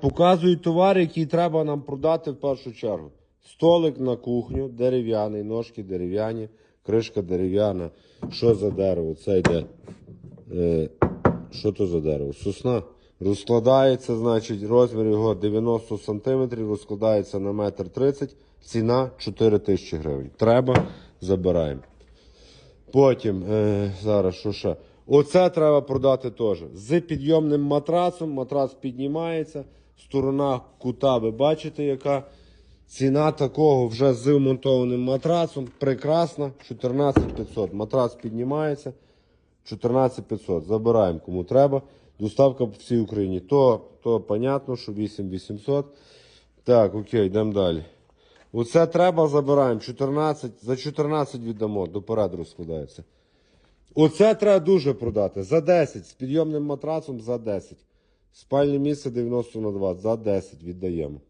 Показую товар, який треба нам продати в першу чергу. Столик на кухню, дерев'яний, ножки дерев'яні, кришка дерев'яна. Що за дерево? Це йде. Е, що то за дерево? Сосна. Розкладається, значить, розмір його 90 см, розкладається на 1,30 м, ціна 4 тисячі гривень. Треба, забираємо. Потім, е, зараз що ще? Оце треба продати теж. З підйомним матрацом. Матрац піднімається. Сторона кута, ви бачите, яка ціна такого вже з вмонтованим матрацом. Прекрасна. 14500. Матрац піднімається. 14500. Забираємо кому треба. Доставка по всій Україні. То, то понятно, що 8800. Так, окей, йдемо далі. Оце треба, забираємо. 14, за 14 віддамо, доперед розкладається. Оце треба дуже продати. За 10. З підйомним матрацом за 10. Спальне місце 90 на 20. За 10 віддаємо.